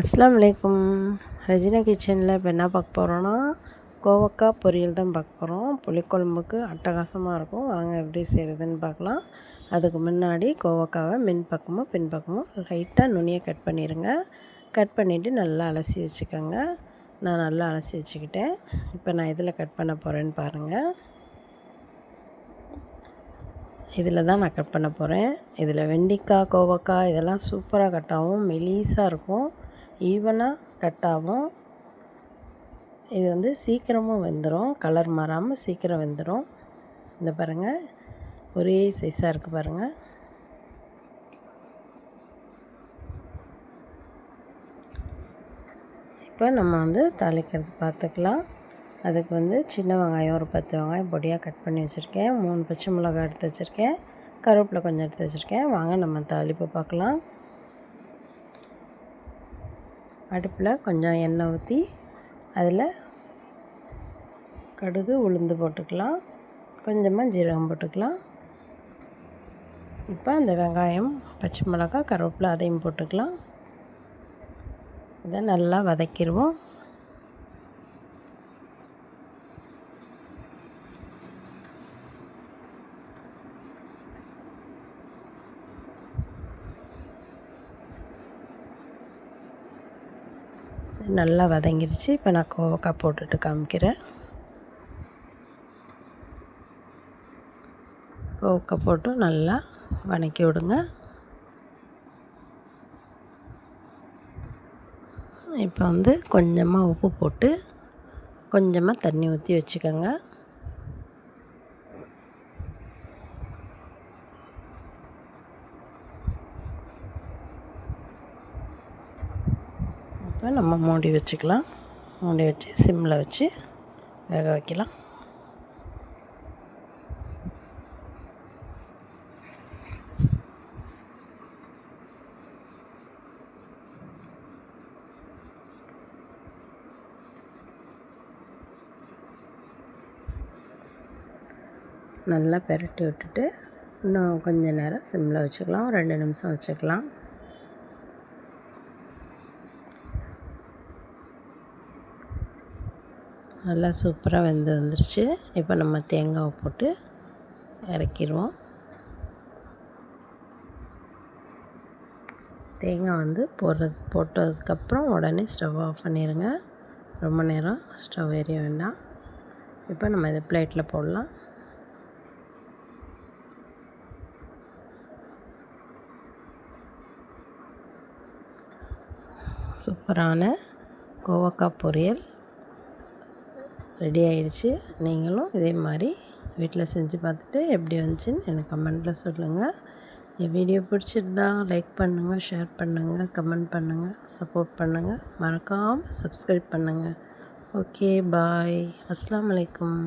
அஸ்லாம் அலைக்கும் ரஜினா கிச்சனில் இப்போ என்ன பார்க்க போகிறோன்னா கோவக்காய் பொரியல் தான் பார்க்க போகிறோம் புளிக்குழம்புக்கு அட்டகாசமாக இருக்கும். வாங்க எப்படி செய்கிறதுன்னு பார்க்கலாம். அதுக்கு முன்னாடி கோவக்காவை மின் பக்கமும் பின் பக்கமும் லைட்டாக நுனியை கட் பண்ணிடுங்க கட் பண்ணிவிட்டு நல்லா அலசி வச்சுக்கோங்க. நான் நல்லா அலசி வச்சுக்கிட்டேன். இப்போ நான் இதில் கட் பண்ண போகிறேன்னு பாருங்கள் இதில் தான் நான் கட் பண்ண போகிறேன் இதில் வெண்டிக்காய் கோவக்காய் இதெல்லாம் சூப்பராக கட் ஆகும். மெலீஸாக இருக்கும். ஈவனாக கட் ஆகும் இது வந்து சீக்கிரமும் வெந்துடும் கலர் மாறாமல் சீக்கிரம் வெந்துடும் இந்த பாருங்கள் ஒரே சைஸாக இருக்குது பாருங்கள் இப்போ நம்ம வந்து தாளிக்கிறது பார்த்துக்கலாம் அதுக்கு வந்து சின்ன வெங்காயம் ஒரு பத்து வெங்காயம் பொடியாக கட் பண்ணி வச்சுருக்கேன். மூணு பச்சை மிளகாய் எடுத்து வச்சுருக்கேன். கருவேப்பிலை கொஞ்சம் எடுத்து வச்சுருக்கேன். வாங்க நம்ம தாளிப்பு பார்க்கலாம். அடுப்பில் கொஞ்சம் எண்ணெய் ஊற்றி அதில் கடுகு உளுந்து போட்டுக்கலாம். கொஞ்சமாக ஜீரகம் போட்டுக்கலாம். இப்போ அந்த வெங்காயம் பச்சை மிளகாய் கருவேப்பிலை அதையும் போட்டுக்கலாம். இதை நல்லா வதக்கிடுவோம் நல்லா வதங்கிருச்சு. இப்போ நான் கோவக்காய் போட்டுட்டு காமிக்கிறேன். கோவக்காய் போட்டு நல்லா வதக்கி விடுங்க. இப்போ வந்து கொஞ்சமாக உப்பு போட்டு கொஞ்சமாக தண்ணி ஊற்றி வச்சுக்கோங்க. இப்போ நம்ம மூடி வச்சுக்கலாம். மூடி வச்சு சிம்மில் வச்சு வேக வைக்கலாம். நல்லா பெரட்டி விட்டுட்டு இன்னும் கொஞ்சம் நேரம் சிம்மில் வச்சுக்கலாம். ரெண்டு நிமிஷம் வச்சுக்கலாம். நல்லா சூப்பராக வெந்து வந்துருச்சு. இப்போ நம்ம தேங்காவை போட்டு இறக்கிடுவோம் தேங்காய் வந்து போடுறது போட்டதுக்கப்புறம் உடனே ஸ்டவ் ஆஃப் பண்ணிடுங்க ரொம்ப நேரம் ஸ்டவ் எரிய வேண்டாம். இப்போ நம்ம இதை பிளேட்டில் போடலாம். சூப்பரான கோவக்காய் பொரியல். ரெடி ஆயிடுச்சு. நீங்களும் இதே மாதிரி வீட்டில் செஞ்சு பார்த்துட்டு எப்படி வந்துச்சுன்னு எனக்கு கமெண்ட்டில் சொல்லுங்கள் என் வீடியோ பிடிச்சிருந்தா லைக் பண்ணுங்கள் ஷேர் பண்ணுங்கள் கமெண்ட் பண்ணுங்கள் சப்போர்ட் பண்ணுங்கள் மறக்காமல் சப்ஸ்கிரைப் பண்ணுங்கள் ஓகே பாய் அஸ்லாம் வலைக்கம்